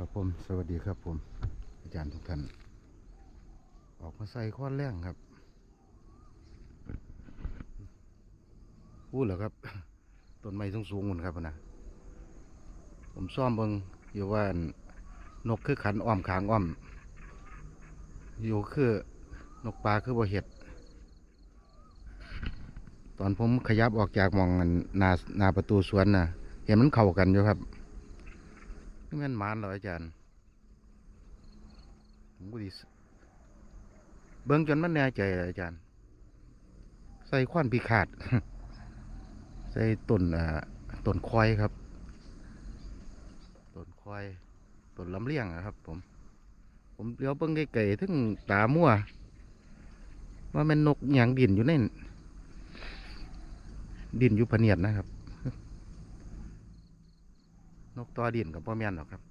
ครับผมสวัสดีครับผม อาจารย์ทุกท่าน ออกมาใส่ข้อแรงครับพูดเหรอครับต้นไม้สูงสูงๆหมดครับนะผมซ่อมเบิงอยู่ว่านกคือขันอ้อมขางอ้อม อยู่คือนกปลาคือบ่เห็ด ตอนผมขยับออกจากมองนาหนาประตูสวนนะเห็นมันเข้ากันอยู่ครับ นี่ม่นมานเหรออาจารย์ผมก็ดีเบิ่งจนมันแน่ใจอาจารย์ ใส่ควันพิขาด ใส่ต้นอ่าต้นควายครับต้นควายต้นลำเลียงอะครับ ผม ผมเลี้ยวเบิ่งไกลๆถึงตามั่วว่ามันนกหยังดินอยู่ในดินอยู่พเนียดนะครับ นกตัวดินกับพ่อแม่นหรอกครับ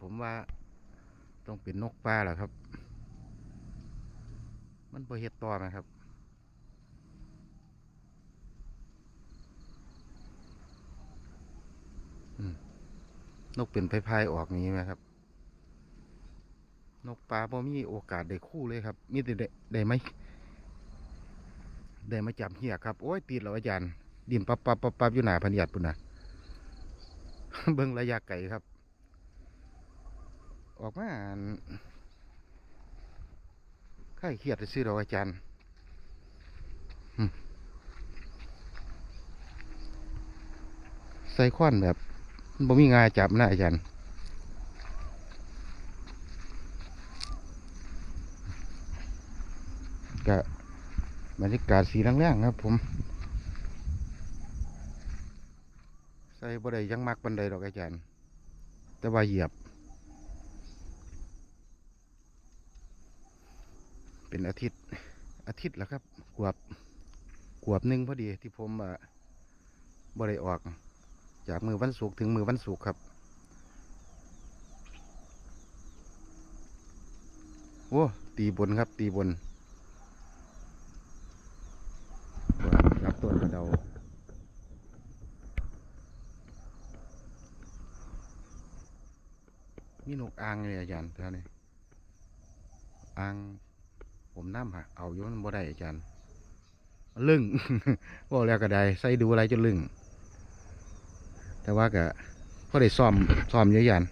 ผมว่าต้องเป็นนกปลาแหละครับ มันพอเห็ดต่อไหมครับ นกเป็นพายๆออกนี้ไหมครับ นกปลาพอมีโอกาสได้คู่เลยครับ มีแต่ได้ได้ไหมได้มาจับเหี้ยครับ โอ้ย ติดแล้วอาจารย์ดินปับปับปับปับอยู่หนาพันยัดปุ่นนะ เบิ่งระยะไกลครับ ออกมาค่ายเครียดซื้อเราอาจารย์ใส่ควันแบบบ่มีงาจับนะอาจารย์ก็บรรยากาศสีแรงๆครับผม ใส่บ่ได้ยังมักบันไดดอกอาจารย์ แต่ว่าเหยียบ เป็นอาทิตย์อาทิตย์แล้วครับกวบกวบหนึ่งพอดีที่ผมบ่ได้ออก จากมือวันศุกร์ถึงมือวันศุกร์ครับโอ้ตีบนครับ ตีบนรับต้นกระเดา มีนก อ่างเลยอาจารย์ท่านี้อ่างผมน้ำฮะเอาอยู่มันบ่ได้อาจารย์ลึ่งบอกแล้วก็ได้ใส่ดูอะไรจนลึ่งแต่ว่าก็ก็ได้ซ้อมซ้อมเยอะยัน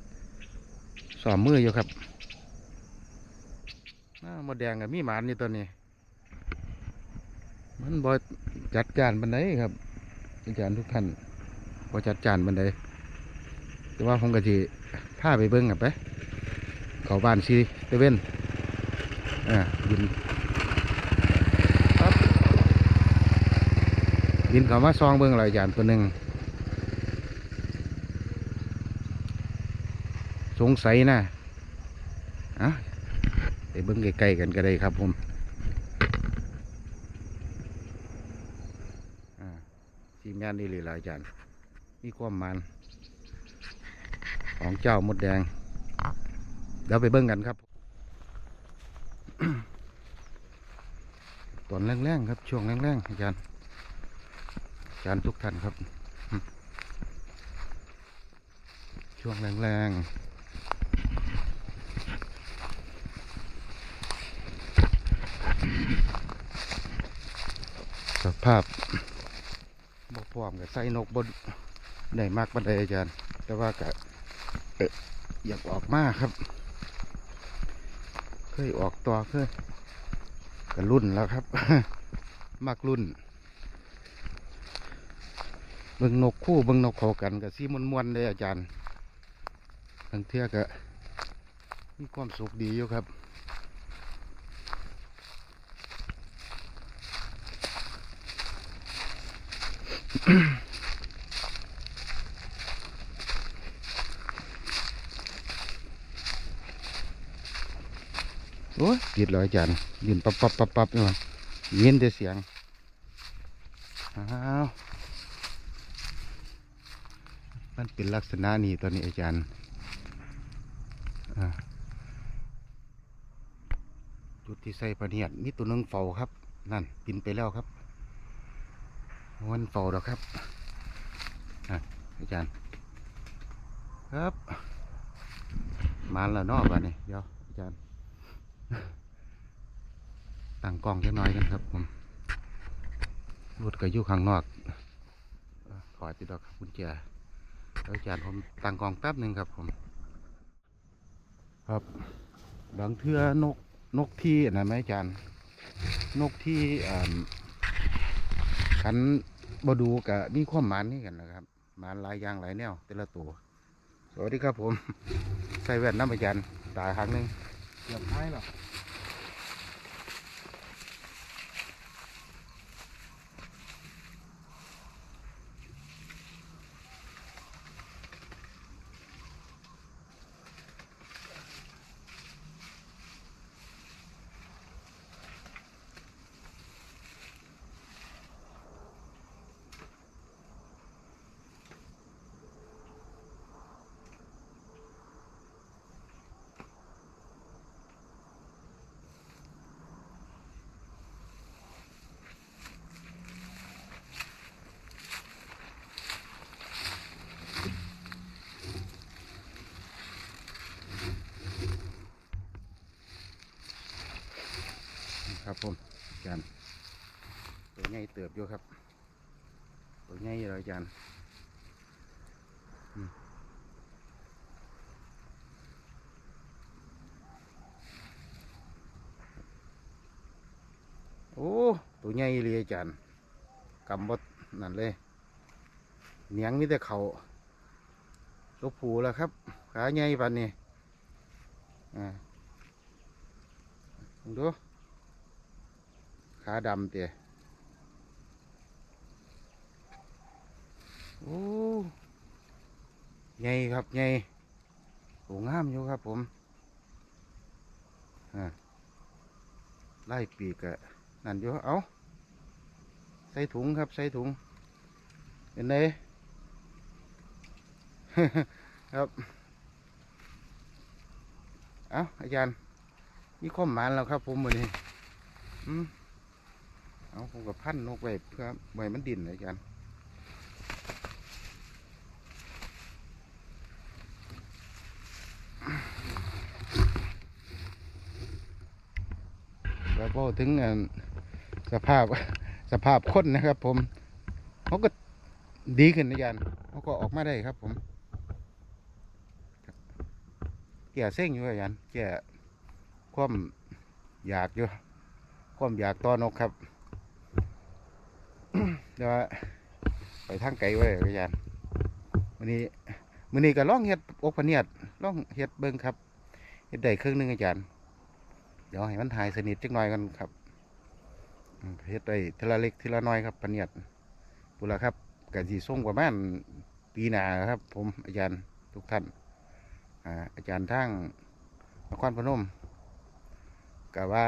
ซ้อมมืออยู่ครับอ้ามดแดงกับมีหมานอยู่ตัวนี้ มันบ่จัดการบันไดครับอาจารย์ทุกท่านบ่จัดการบันไดแต่ว่าผมก็ทีพาไปเบิ้งกับไป เขาบ้านซีเตเว่นอ่าบินครับบินเขามาซองเบิ้งอะไรอาจารย์ตัวหนึ่งสงสัยนะอะไปเบิ้งใกล้ๆกันก็ได้ครับผมอ่าทีมงานนี่เลยล่ะอาจารย์มีความมันของเจ้ามดแดง เดี๋ยวไปเบิ้งกันครับ ตอนแรงๆครับ ช่วงแรงๆอาจารย์อาจารย์ทุกท่านครับ ช่วงแรงๆสภาพบกพร้อมกับใส่นกบนได้มากบันไดอาจารย์ แต่ว่าก็เอ่ออยากออกมาครับ เคยออกตัวเคยก็รุ่นแล้วครับมากรุ่นเบิ่งนกคู่เบิ่งนกเขากันกับซีมวนมวนๆเลยอาจารย์ทั้งเที่ยก็มีความสุขดีอยู่ครับอ้ย ติดเลยอาจารย์ยืนปับปับปับปับอยู่มันยินแต่เสียงอ้าวมันเป็นลักษณะนี้ตอนนี้อาจารย์จุดที่ใส่ประเนียดมีตัวนึงเฝ้าครับ นั่นบินไปแล้วครับมันเฝ้าแล้วครับอาจารย์ ครับ มาแล้วนอกบ้านี่เดี๋ยวอาจารย์ ตั้งกล้องจักหน่อยกันครับผมรถก็อยู่ข้างนอกเอ่อถอดติดดอกครับกุญแจแล้วอาจารย์ผมตั้งกล้องแป๊บหนึ่งครับผม ครับบางเทื่อนกนกที่อันนะไหมอาจารย์นกที่อ่าขันบดูกับมีความหมานนี่กันนะครับหมานหลายอย่างหลายแนวแต่ละตัวสวัสดีครับผมใส่แว่นน้ำอาจารย์ตาครั้งหนึ่งเกือบท้ายหรอ ครับผมอาจารย์ตัวใหญ่เติบอยู่ครับ ตัวใหญ่เลยอาจารย์โอ้ตัวใหญ่เลยอาจารย์กำบดนั่นเลยเนียงมีแต่เขาตัวผูแล้วครับ ขาใหญ่ปันนี่อ่าดู ขาดำเตี๋ยโอ้ใหญ่ครับใหญ่โอ้งามอยู่ครับผมไล่ปีกอะนั่นอยู่เอาใส่ถุงครับใส่ถุงเป็นไงครับเอาอาจารย์มีข้อมหมานแล้วครับผมมือนี้อืม เอาผมกับพันนกไว้เพื่อไว้มันดินเลยกันแล้วก็ถึงสภาพสภาพคนนะครับ ผมเขาก็ดีขึ้นนะยันเขาก็ออกมาได้ครับ ผมแก่เส้งอยู่อาจารย์แก่ความอยากอยู่ความอยากต่อนกครับ เดี๋ยวไปทางไกลไว้อาจารย์วันนี้มื้อนี้ก็ล่องเฮ็ดอกพเนียดล่องเฮ็ดเบิ่งครับเฮ็ดได้ครึ่งหนึงอาจารย์ เดี๋ยวให้มันหายสนิทจักหน่อยกันครับเฮ็ดได้ทีละเล็กทีละน้อยครับพเนียดปุละครับก็สิส่งประมาณปีหนาครับ ผมอาจารย์ทุกท่านอาจารย์ทางนครพนมก็ว่า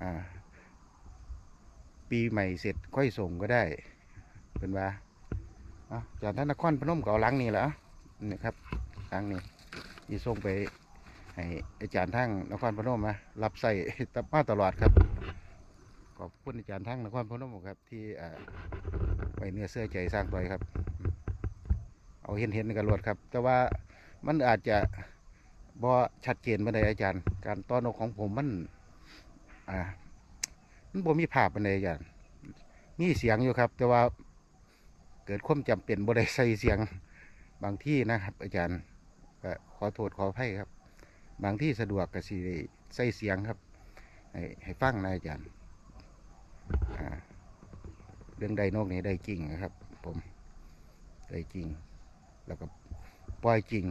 อ่า ปีใหม่เสร็จค่อยส่งก็ได้เป็นว่าจากท่านนครพนมก็เอาลังนี่แหละนี่ครับลังนี่ยี่ส่งไปให้อาจารย์ทั้งนครพนมมารับใส่ตับมาตลอดครับขอบคุณอาจารย์ทั้งนครพนมครับ ที่ไว้เนื้อเสื้อใจสร้างตัวครับ เอาเห็นเห็นกันรวดครับ แต่ว่ามันอาจจะบ่ชัดเจนมาได้อาจารย์ การต้อนนกของผมมันอ่า มันบ่มีภาพปานใดอย่างมีเสียงอยู่ครับ แต่ว่าเกิดความจำเป็นบ่ได้ใส่เสียงบางที่นะครับ อาจารย์ก็ขอโทษขออภัยครับ บางที่สะดวกก็สิใส่เสียงครับ ให้ให้ฟังนะอาจารย์เรื่องใดนกนี่ได้จริงนะครับ ผมได้จริง แล้วก็ปล่อยจริง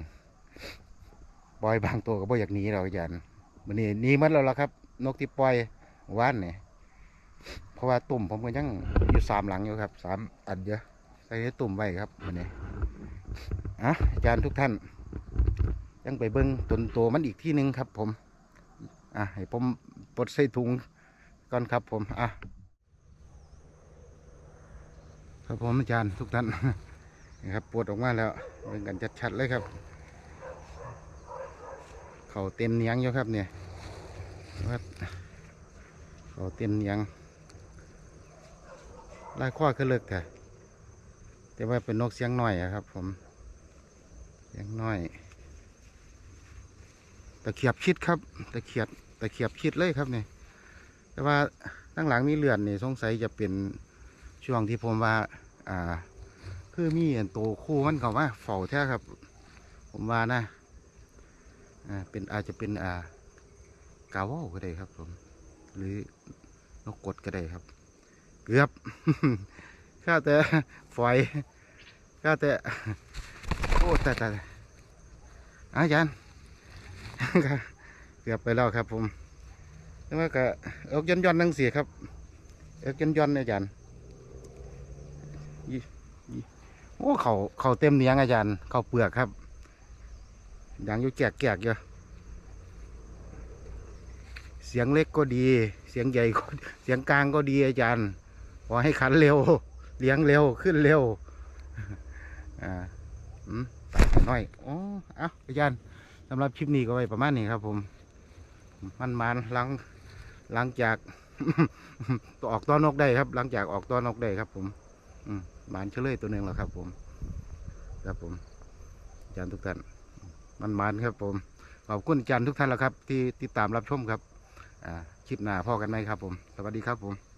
ปล่อยบางตัวก็บ่อยากหนีเราอาจารย์มันนี้หนีมันแล้วล่ะครับ นกที่ปล่อยว่านเนี่ย เพราะว่าตุ่มผมก็ยังอยู่สามหลังอยู่ครับสามอันเยอะใส่ตุ่มไว้ครับมันนี้อะอาจารย์ทุกท่าน ยังไปเบิ้งตนโตวมันอีกที่หนึ่งครับ ผมอะให้ผมปลดใส่ถุงก่อนครับ ผมอะครับผมอาจารย์ทุกท่านนี่ครับปวดออกมาแล้วเบิ่งกันชัดๆเลยครับ เขาเต็มเนียงอยู่ครับเนี่ยเขาเต็มเนียง ลายข้อคือเลิกแต่แต่ว่าเป็นนกเสียงน้อยครับ ผมเสียงน้อยตะเขียบชิดครับตะเขียบตะเขียบชิดเลยครับเนี่ยแต่ว่าตั้งหลังมีเลือนนี่สงสัยจะเป็นช่วงที่ผมว่า อ่า คือมีอันโตคู่มันเขามาเฝ้าแท้ครับ ผมว่านะอ่าเป็นอาจจะเป็นอ่ากาว่าวก็ได้ครับ ผม หรือนกกดก็ได้ครับ เกือบข้าแต่ฝอยข้าแต่โอ้แต่แต่อาจารย์เกือบไปแล้วครับผมแต่ว่าก็เอกย่อนย่อนนั่งเสียครับเอกย่อนย่อนอาจารย์โอ้เขาเขาเต็มเนียงอาจารย์เขาเปลือกครับยังอยู่แกกแกกอยู่เสียงเล็กก็ดี เสียงใหญ่ก็เสียงกลางก็ดีอาจารย์ ขอให้ขันเร็ว เลี้ยงเร็วขึ้นเร็ว อ่าอืมตัดน่อยอ๋อเอาอาจารย์สำหรับคลิปนี้ก็ไว้ประมาณนี้ครับ ผม มันมันหลังหลังจากออกตัวนกได้ครับ หลังจากออกตัวนกได้ครับ ผม อืมมานเฉลยตัวหนึ่งแล้วครับ ผม ครับผมอาจารย์ทุกท่านมันมันครับ ผมขอบคุณอาจารย์ทุกท่านแล้วครับ ที่ติดตามรับชมครับ อ่าคลิปหน้าพ่อกันไหมครับ ผม สวัสดีครับผม